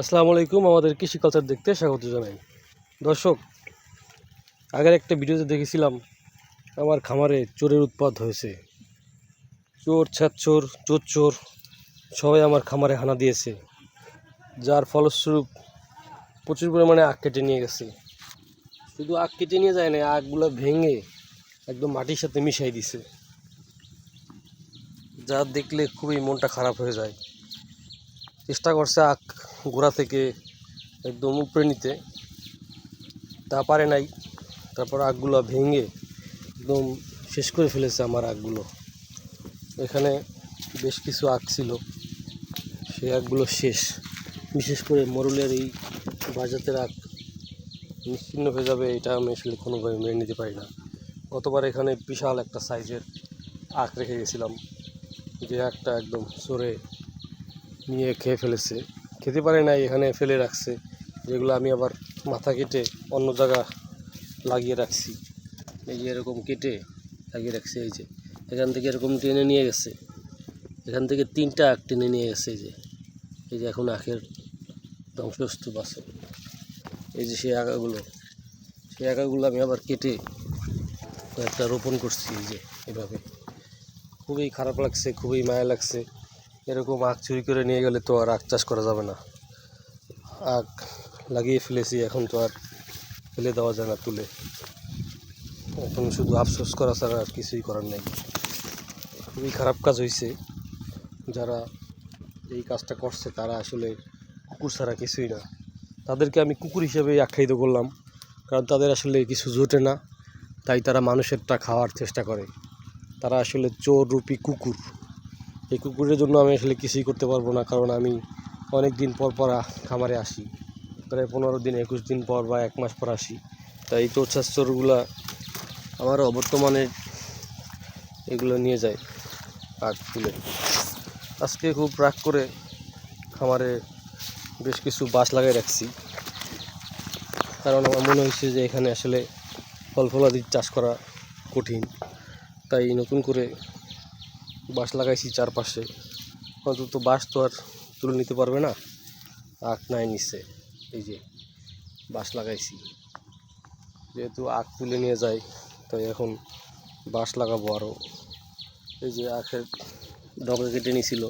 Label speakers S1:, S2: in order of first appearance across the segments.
S1: আসসালামু আলাইকুম, আমাদের কৃষি কালচার দেখতে স্বাগত জানাই। দর্শক, আগের একটা ভিডিওতে দেখেছিলাম, আমার খামারে চোরের উৎপাত হয়েছে। চোর ছ্যাচোর চোর চোর সবাই আমার খামারে হানা দিয়েছে। যার ফলস্বরূপ প্রচুর পরিমাণে আখ কেটে নিয়ে গেছে। শুধু আখ কেটে নিয়ে যায় না আগগুলো ভেঙে একদম মাটির সাথে মিশাই দিছে। যা দেখলে খুবই মনটা খারাপ হয়ে যায়। চেষ্টা করছে আখ গোড়া থেকে একদম উপরে নিতে। তা পারে নাই। তারপর আখগুলো ভেঙে একদম শেষ করে ফেলেছে আমার আখগুলো। এখানে বেশ কিছু আখ ছিল। সেই আখগুলো শেষ। বিশেষ করে মরুলের এই বাজাতের আখ নিশ্চিন্ন হয়ে যাবে, এটা আমি আসলে কোনোভাবে মেনে নিতে পারি না। গতবার এখানে বিশাল একটা সাইজের আখ রেখে গেছিলাম। যে আখটা একদম সরে নিয়ে খেয়ে ফেলেছে। খেতে পারে নাই, এখানে ফেলে রাখছে, যেগুলো আমি আবার মাথা কেটে অন্য জায়গা লাগিয়ে রাখছি। এই যে এরকম কেটে লাগিয়ে রাখছি, এই যে। এখান থেকে এরকম টেনে নিয়ে গেছে। এখান থেকে তিনটা আখ টেনে নিয়ে গেছে, এই যে। এই যে এখন আখের ধ্বংসস্তূপ আছে। এই যে সেই আঁকাগুলো সেই আঁকাগুলো আমি আবার কেটে একটা রোপণ করছি, এই যে এভাবে। খুবই খারাপ লাগছে, খুবই মায়া লাগছে। এরকম আখ চুরি করে নিয়ে গেলে তো আর আখ চাষ করা যাবে না। আখ লাগিয়ে ফেলেছি, এখন তো আর ফেলে দেওয়া যায় না তুলে। এখন শুধু আফসোস করা ছাড়া আর কিছুই করার নেই। খুবই খারাপ কাজ হয়েছে যারা এই কাজটা করছে, তারা আসলে কুকুর ছাড়া কিছুই না। তাদেরকে আমি কুকুর হিসেবে আখ্যায়িত করলাম, কারণ তাদের আসলে কিছু জোটে না। তাই তারা মানুষেরটা খাওয়ার চেষ্টা করে। তারা আসলে চোর রূপী কুকুর। এই কুকুরের জন্য আমি আসলে কিছুই করতে পারব না, কারণ আমি অনেক দিন পর পর খামারে আসি। প্রায় পনেরো দিন, একুশ দিন পর বা এক মাস পর আসি। তাই এই তোরছাস চোরগুলা আমার অবর্তমানে এগুলো নিয়ে যায় আগ তুলে। আজকে খুব রাগ করে খামারে বেশ কিছু বাস লাগাই রাখছি। কারণ আমার মনে হয়েছে যে এখানে আসলে ফল ফলাদি চাষ করা কঠিন। তাই নতুন করে লাগাইছি চারপাশে। অন্তত বাঁশ তো আর তুলে নিতে পারবে না। আখ নাই নিচ্ছে এই যে বাঁশ লাগাইছি। যেহেতু আখ তুলে নিয়ে যায় তাই এখন বাঁশ লাগাবো আরও এই যে আখের ডগা কেটে নিছিল,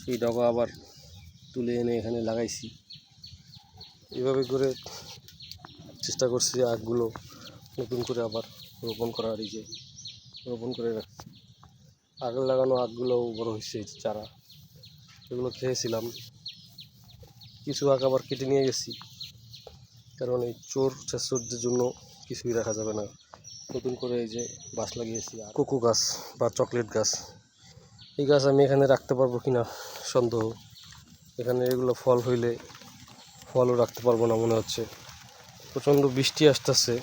S1: সেই ডগা আবার তুলে এনে এখানে লাগাইছি। এভাবে করে চেষ্টা করছি আখগুলো নতুন করে আবার রোপণ করার, এই যে রোপণ করে রাখছি। আগে লাগানো আখগুলোও বড় হয়েছে চারা। এগুলো খেয়েছিলাম। কিছু আখ আবার কেটে নিয়ে গেছি। কারণ এই চোর ছেচোরদের জন্য কিছুই রাখা যাবে না। নতুন করে এই যে বাঁশ লাগিয়েছি আর কোকো গাছ বা চকলেট গাছ। এই গাছ আমি এখানে রাখতে পারব কি না সন্দেহ। এখানে এগুলো ফল হইলে ফলও রাখতে পারব না মনে হচ্ছে। প্রচণ্ড বৃষ্টি আসতেছে।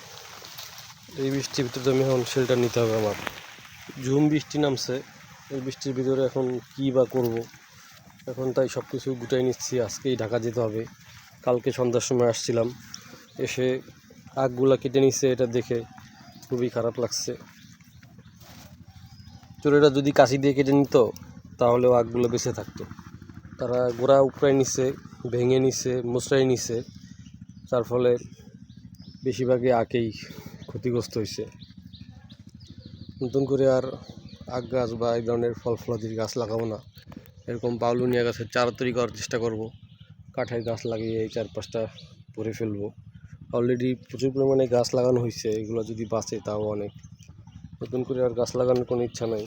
S1: এই বৃষ্টির ভিতরে আমি এখন শেল্টার নিতে হবে আমার। ঝুম বৃষ্টি নামছে, এই বৃষ্টির ভিতরে এখন কী বা করব? এখন তাই সব কিছু গুটাই নিচ্ছি, আজকেই ঢাকা যেতে হবে। কালকে সন্ধ্যার সময় আসছিলাম, এসে আগগুলা কেটে নিচ্ছে এটা দেখে খুবই খারাপ লাগছে। চোরেরা যদি কাশি দিয়ে কেটে নিত, তাহলেও আগগুলো বেঁচে থাকতো। তারা গোড়া উপড়াই নিছে, ভেঙে নিছে মোচড়াই নিছে তার ফলে বেশিরভাগই আখেই ক্ষতিগ্রস্ত হয়েছে নতুন করে আর আখ গাছ বা এই ধরনের ফল ফলাদির গাছ লাগাবো না। এরকম বাউলুনিয়া গাছের চারা তৈরি করার চেষ্টা করব। কাঠের গাছ লাগিয়ে এই চার পাঁচটা ভরে ফেলব। অলরেডি প্রচুর পরিমাণে গাছ লাগানো হয়েছে এগুলো যদি বাঁচে তাও অনেক। নতুন করে আর গাছ লাগানোর কোনো ইচ্ছা নাই।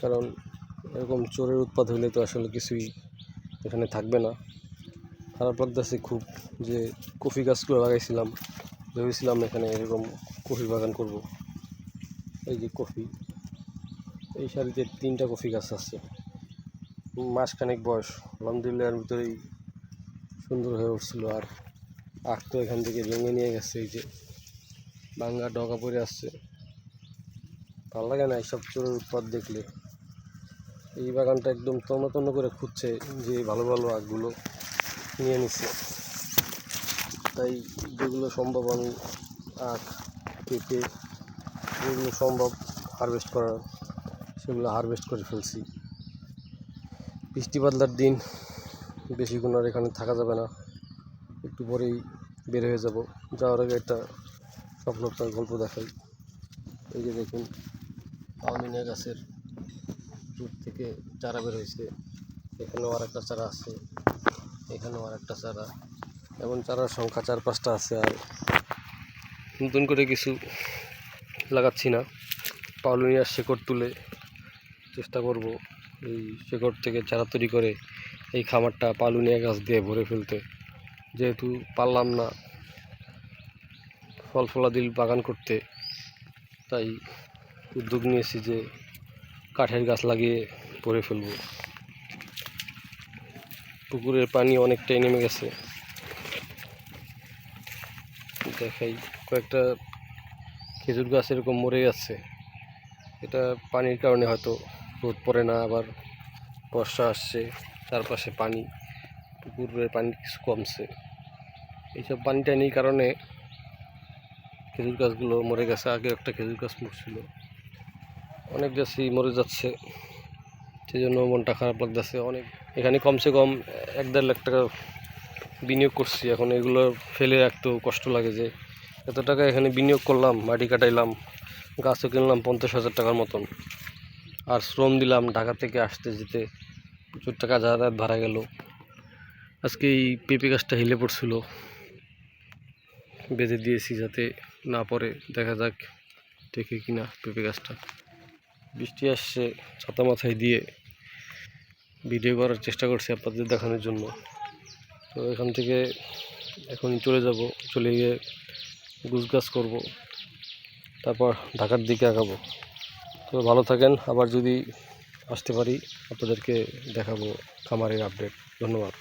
S1: কারণ এরকম চোরের উৎপাদ হইলে তো আসলে কিছুই এখানে থাকবে না। খারাপ লাগতেছে খুব যে কফি গাছগুলো লাগাইছিলাম, ভেবেছিলাম এখানে এরকম কফি বাগান করব। এই যে কফি, এই সারিতে তিনটা কফি গাছ আছে। মাসখানেক বয়স, আলহামদুলিল্লাহ ভিতরেই সুন্দর হয়ে উঠছিল। আর আখ তো এখান থেকে ভেঙে নিয়ে গেছে, এই যে বাঙ্গা ডগা পড়ে আসছে। ভালো লাগে না এইসব চোরের উৎপাদ দেখলে। এই বাগানটা একদম তন্ন করে খুঁজছে যে ভালো ভালো আখগুলো নিয়ে নিচ্ছে। তাই যেগুলো সম্ভব আমি আখ কেটে যেগুলো সম্ভব হারভেস্ট করার, সেগুলো হারভেস্ট করে ফেলছি। বৃষ্টি বাদলার দিন বেশিক্ষণ আর এখানে থাকা যাবে না। একটু পরেই বের হয়ে যাব। যাওয়ার আগে একটা একটা গল্প দেখাই। এই যে দেখুন পাউলিনা গাছের রুট থেকে চারা বের হয়েছে। এখানেও আর একটা চারা আছে, এখানেও আর একটা চারা। এমন চারার সংখ্যা চার পাঁচটা আছে আর নতুন করে কিছু লাগাচ্ছি না। পাউলিনিয়ার শেকড় তুলে চেষ্টা করব এই শেকড় থেকে চারা তৈরি করে এই খামারটা পালুনিয়া গাছ দিয়ে ভরে ফেলতে। যেহেতু পারলাম না ফল ফলাদিল বাগান করতে, তাই উদ্যোগ নিয়েছি যে কাঠের গাছ লাগিয়ে ভরে ফেলব। পুকুরের পানি অনেকটাই নেমে গেছে। দেখাই কয়েকটা খেজুর গাছ এরকম মরে যাচ্ছে, এটা পানির কারণে হয়তো রোদ পড়ে না, আবার বর্ষা আসছে, চারপাশে পানি পুকুরের পানি কিছু কমছে। এইসব পানি টানির কারণে খেজুর গাছগুলো মরে গেছে, আগে একটা খেজুর গাছ মরছিল। অনেক গাছই মরে যাচ্ছে সেই জন্য মনটা খারাপ লাগতেছে। অনেক, এখানে কমসে কম এক দেড় লাখ টাকা বিনিয়োগ করছি, এখন এগুলো ফেলে রাখতেও কষ্ট লাগে যে এত টাকা এখানে বিনিয়োগ করলাম মাটি কাটাইলাম, গাছও কিনলাম পঞ্চাশ হাজার টাকার মতন। আর শ্রম দিলাম ঢাকা থেকে আসতে যেতে, প্রচুর টাকা যাতায়াত ভাড়া গেল। আজকে এই পেঁপে গাছটা হিলে পড়ছিল। বেঁধে দিয়েছি যাতে না পড়ে, দেখা যাক দেখে কিনা পেঁপে গাছটা। বৃষ্টি আসছে, ছাতা মাথায় দিয়ে ভিডিও করার চেষ্টা করছি আপনাদের দেখানোর জন্য। তো এখান থেকে এখন চলে যাব, চলে গিয়ে গুছগাছ করব। তারপর ঢাকার দিকে আগাবো। তো ভালো থাকেন। আবার যদি আসতে পারি, আপনাদেরকে দেখাবো খামারের আপডেট ধন্যবাদ।